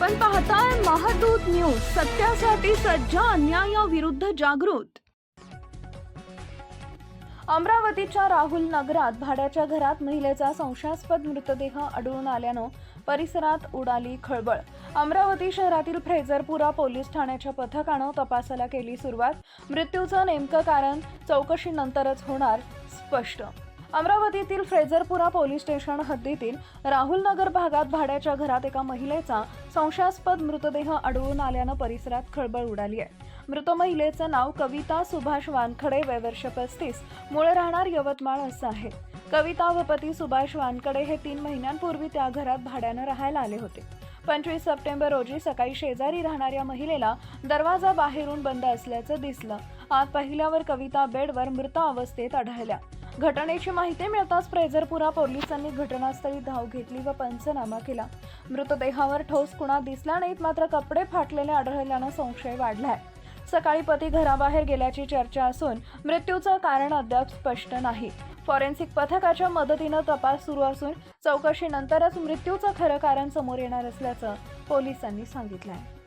आपण पाहताय महादूत न्यूज सत्यासाठी सज्ज अन्यायाविरुद्ध जागृत. अमरावतीच्या राहुल नगरात भाड्याच्या घरात महिलेचा संशयास्पद मृतदेह आढळून आल्यानं परिसरात उडाली खळबळ. अमरावती शहरातील फ्रेझरपुरा पोलीस ठाण्याच्या पथकानं तपासाला केली सुरुवात. मृत्यूचं नेमकं कारण चौकशीनंतरच होणार स्पष्ट. अमरावतीतील फ्रेझरपुरा पोलीस स्टेशन हद्दीतील राहुल नगर भागात भाड्याच्या घरात एका महिलेचा संशयास्पद मृतदेह आढळून आल्यानं परिसरात खळबळ उडाली आहे. मृत महिलेचं नाव कविता सुभाष वानखडे वय वर्ष पस्तीस. मूळ राहणार यवतमाळ असं आहे. कविता व पती सुभाष वानखडे हे तीन महिन्यांपूर्वी त्या घरात भाड्यानं राहायला आले होते. पंचवीस सप्टेंबर रोजी सकाळी शेजारी राहणाऱ्या महिलेला दरवाजा बाहेरून बंद असल्याचं दिसलं. आत पाहिल्यावर कविता बेडवर मृत अवस्थेत आढळल्या. घटनेची माहिती मिळताच फ्रेझरपुरा पोलिसांनी घटनास्थळी धाव घेतली व पंचनामा केला. मृतदेहावर ठोस खुणा दिसला नाहीत मात्र कपडे फाटलेले आढळल्यानं संशय वाढलाय. सकाळी पती घराबाहेर गेल्याची चर्चा असून मृत्यूचं कारण अद्याप स्पष्ट नाही. फॉरेन्सिक पथकाच्या मदतीनं तपास सुरू असून चौकशीनंतरच मृत्यूचं खरं कारण समोर येणार असल्याचं पोलिसांनी सांगितलं आहे